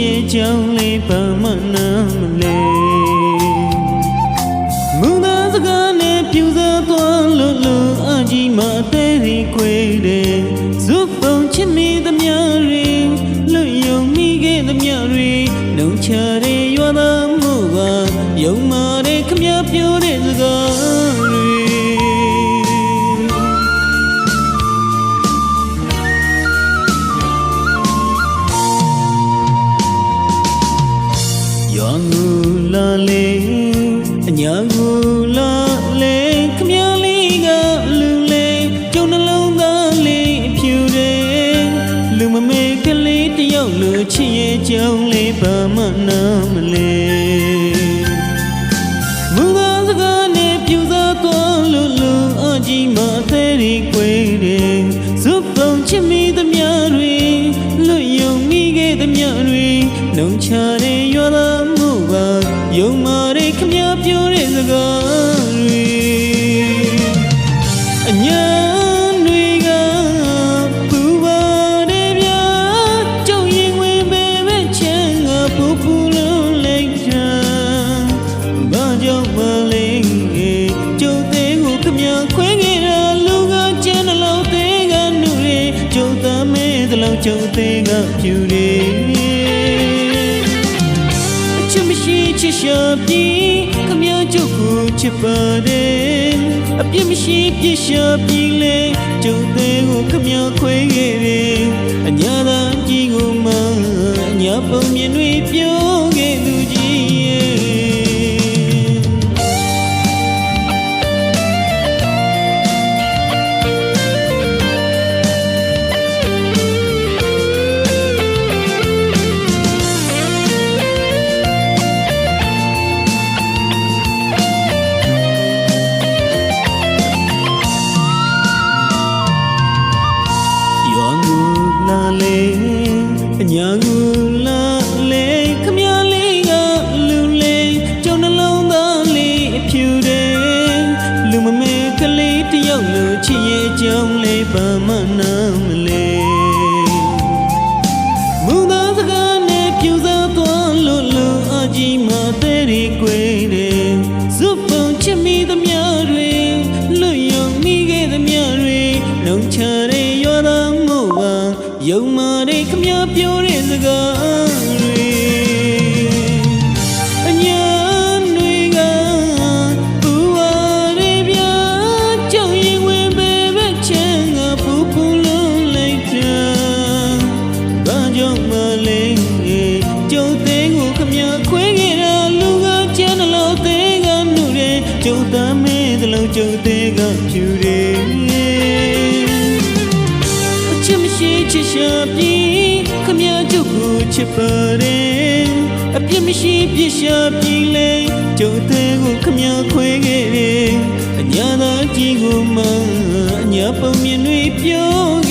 ရဲ့ကြောင်းလေးဘာမှနားမလဲမူသားစကားနဲ့ပြူစားသွားလို့လို့အကြီးမအသေးတွေခွေတယ်ဇုပ်ပုံချစ်မိသမျှတွေလွတ်ယုံမိခဲ့သမျှတွေလုံချတဲ့ရွာသားမှုပါယုံမာတဲ့ခမပြောတဲ့စကား ညာငူလာလေခမလေးကလူလေကျုံနှလုံးသားလေးအဖြူတယ်လူမမေကလေးတယောက်လူချစ်ရဲ့ကြောင်းလေးဘာမှနားမလဲမူသားစကားနဲ့ပြူစားသွားလို့လူအကြီးမသေးရီကွေတယ်ဇုပ်ပုံချစ်မိသမျှတွေလွတ်ယုံမိခဲ့သမျှတွေနှုံချ ခမခွဲခဲ့တာလူကကျန်းတဲ့လောက်သေးကနုရဲကြုံသားမဲတဲ့လောက်ကြုံသေးကဖြူတယ်ချစ်မရှိချစ်ရှာပြီးခမည်းကျုပ်ကိုချစ်ပါတယ်အပြစ်မရှိပြစ်ရှာပြီးလေကျုပ်သေးကိုခမည်းခွေခဲ့တယ်အညာသာကြီးကိုမှအညာပုံမြင်တွေပြော လာလေအညာငူလာလေခမရလေးကလူလေးကျုံနှလုံးသားလေးအဖြူတယ်လူမမေကလေးတယောက်လိုချစ်ရဲ့ကြောင်းလေးဘာမှနားမလဲမူသားစကားနဲ့ပြူစားသွားလို့လို့အကြီးမသေးရီကွေတယ်ဇုပ်ပုံချစ်မိသမျှတွေလွတ်ယုံမိခဲ့သမျှတွေလုံချ ခမခွဲခဲ့တာလူကကျန်းတယ်လို့သေးကနုတယ်ကျုပ်သားမဲတလုံးကျုပ်သေးကဖြူတယ်အချစ်မရှိချစ်ရှာပြီးခမကျုပ်ကိုချစ်ပါတယ်အပြစ်မရှိပြစ်ရှာပြီးလေကျုပ်သေးကိုခမခွဲခဲ့တယ်အညာသာကြီးကိုမှအညာပုံမြင်တွေပြော